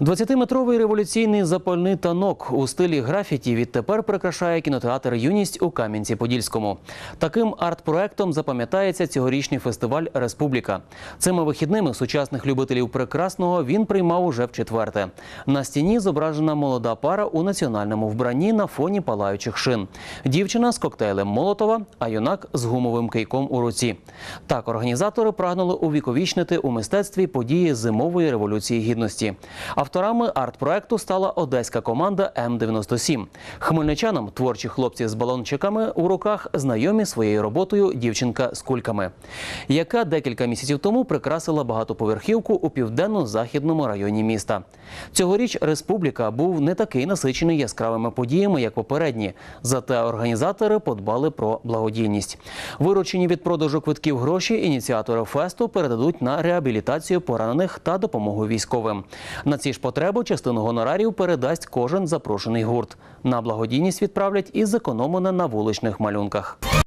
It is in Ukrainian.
20-метровий революційний запальний танок у стилі графіті відтепер прикрашає кінотеатр Юність у Кам'янці-Подільському. Таким арт-проектом запам'ятається цьогорічний фестиваль Республіка. Цими вихідними сучасних любителів прекрасного він приймав уже вчетверте. На стіні зображена молода пара у національному вбранні на фоні палаючих шин. Дівчина з коктейлем Молотова, а юнак з гумовим кийком у руці. Так організатори прагнули увіковічнити у мистецтві події зимової революції гідності. Авторами арт-проекту стала одеська команда М97. Хмельничанам творчі хлопці з балончиками у руках знайомі своєю роботою дівчинка з кульками, яка декілька місяців тому прикрасила багатоповерхівку у південно-західному районі міста. Цьогоріч республіка був не такий насичений яскравими подіями, як попередні. Зате організатори подбали про благодійність. Виручені від продажу квитків гроші ініціатори фесту передадуть на реабілітацію поранених та допомогу військовим. На ці ж потребу частину гонорарів передасть кожен запрошений гурт. На благодійність відправлять і зекономлене на вуличних малюнках.